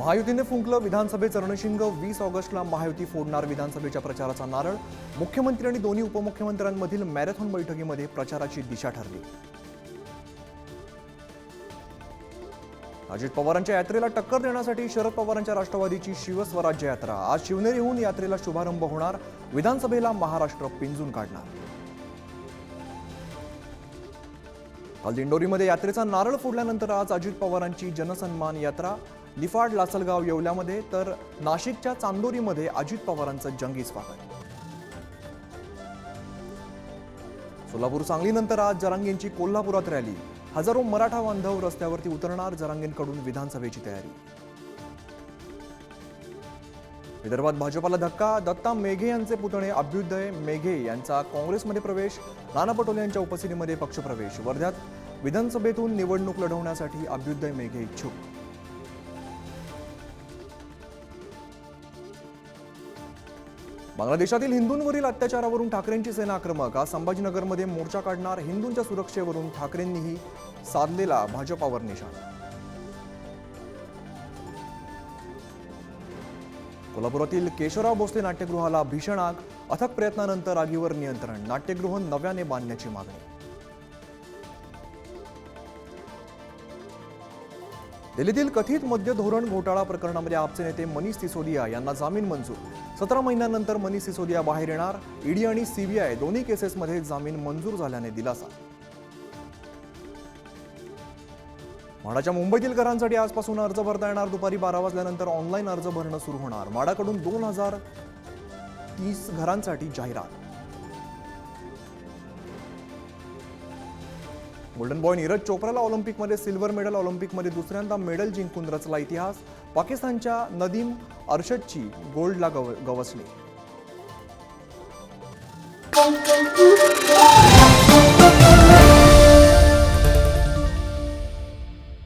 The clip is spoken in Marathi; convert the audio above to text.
महायुतीने फुंकलं विधानसभेचं रणशिंग वीस ऑगस्टला महायुती फोडणार विधानसभेच्या प्रचाराचा नारळ. मुख्यमंत्री आणि दोन्ही उपमुख्यमंत्र्यांमधील मॅरेथॉन बैठकीमध्ये प्रचाराची दिशा ठरली. अजित पवारांच्या यात्रेला टक्कर देण्यासाठी शरद पवारांच्या राष्ट्रवादीची शिवस्वराज्य यात्रा. आज शिवनेरीहून यात्रेला शुभारंभ होणार. विधानसभेला महाराष्ट्र पिंजून काढणार. काल दिंडोरीमध्ये यात्रेचा नारळ फोडल्यानंतर आज अजित पवारांची जनसन्मान यात्रा. निफाड लासलगाव येवल्यामध्ये तर नाशिकच्या चांदोरीमध्ये अजित पवारांचं जंगी स्वागत. सोलापूर सांगलीनंतर आज जरांगेंची कोल्हापुरात रॅली. हजारो मराठा बांधव रस्त्यावरती उतरणार जरांगेंकडून विधानसभेची तयारी. विदर्भात भाजपाला धक्का दत्ता मेघे यांचे पुतणे अभ्युदय मेघे यांचा काँग्रेसमध्ये प्रवेश नाना पटोले यांच्या उपस्थितीमध्ये पक्षप्रवेश. वर्ध्यात विधानसभेतून निवडणूक लढवण्यासाठी अभ्युदय मेघे इच्छुक. बांगलादेशातील हिंदूंवरील अत्याचारावरून ठाकरेंची सेना आक्रमक. आज संभाजीनगरमध्ये मोर्चा काढणार हिंदूंच्या सुरक्षेवरून ठाकरेंनीही साधलेला भाजपावर निशाणा. कोल्हापुरातील केशवराव भोसले नाट्यगृहाला भीषण आग. अथक प्रयत्नानंतर आगीवर नियंत्रण. नाट्यगृह नव्याने बांधण्याची मागणी. दिल्लीतील कथित मद्य धोरण घोटाळा प्रकरणामध्ये आपचे नेते मनीष सिसोदिया यांना जामीन मंजूर. सतरा महिन्यानंतर मनीष सिसोदिया बाहेर येणार. ईडी आणि सीबीआय दोन्ही केसेसमध्ये जामीन मंजूर झाल्याने दिलासा. म्हाडाच्या मुंबईतील घरांसाठी आजपासून अर्ज भरता येणार. दुपारी बारा वाजल्यानंतर ऑनलाईन अर्ज भरणं सुरू होणार. म्हाडाकडून दोन हजार तीस घरांसाठी जाहिरात. गोल्डन बॉय नीरज चोप्राला ऑलिम्पिकमध्ये सिल्वर मेडल ऑलिम्पिकमध्ये दुसऱ्यांदा मेडल जिंकून रचला इतिहास. पाकिस्तानच्या नदीम अर्शदची गोल्डला गव गवसली.